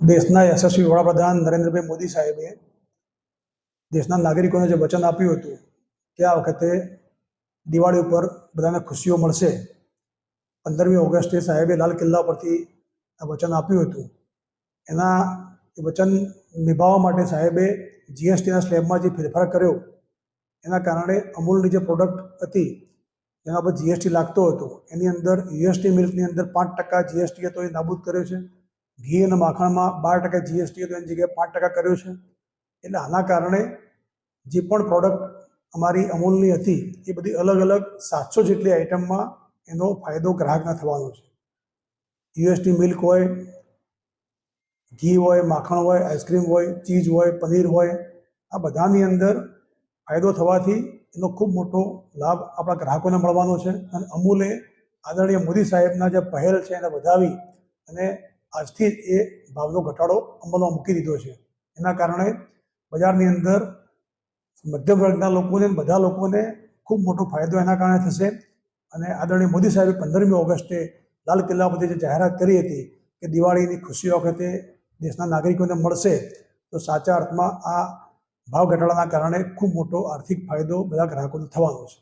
દેશના યશસ્વી વડાપ્રધાન નરેન્દ્રભાઈ મોદી સાહેબે દેશના નાગરિકોને જે વચન આપ્યું હતું કે આ વખતે દિવાળી ઉપર બધાને ખુશીઓ મળશે, પંદરમી ઓગસ્ટે સાહેબે લાલ કિલ્લા પરથી આ વચન આપ્યું હતું. એના એ વચન નિભાવવા માટે સાહેબે જીએસટીના સ્લેબમાં જે ફેરફાર કર્યો, એના કારણે અમૂલની જે પ્રોડક્ટ હતી, એના પર જીએસટી લાગતો હતો. એની અંદર યુએસટી મિલ્કની અંદર પાંચ ટકા જીએસટી હતો એ નાબૂદ કર્યો છે. ઘી અને માખણમાં બાર ટકા જીએસટી હતો એની જગ્યાએ પાંચ ટકા કર્યો છે. એટલે આના કારણે જે પણ પ્રોડક્ટ અમારી અમૂલની હતી, એ બધી અલગ અલગ સાતસો જેટલી આઇટમમાં એનો ફાયદો ગ્રાહકને થવાનો છે. યુએસટી મિલ્ક હોય, ઘી હોય, માખણ હોય આઈસ્ક્રીમ હોય, ચીઝ હોય, પનીર હોય, આ બધાની અંદર ફાયદો થવાથી એનો ખૂબ મોટો લાભ આપણા ગ્રાહકોને મળવાનો છે. અને અમૂલે આદરણીય મોદી સાહેબના જે પહેલ છે એને વધાવી અને આજથી એ ભાવનો ઘટાડો અમલમાં મૂકી દીધો છે. એના કારણે બજારની અંદર મધ્યમ વર્ગના લોકોને, બધા લોકોને ખૂબ મોટો ફાયદો એના કારણે થશે. અને આદરણીય મોદી સાહેબે પંદરમી ઓગસ્ટે લાલ કિલ્લા પરથી જે જાહેરાત કરી હતી કે દિવાળીની ખુશી વખતે દેશના નાગરિકોને મળશે, તો સાચા અર્થમાં આ ભાવ ઘટાડાના કારણે ખૂબ મોટો આર્થિક ફાયદો બધા ગ્રાહકોને થવાનો છે.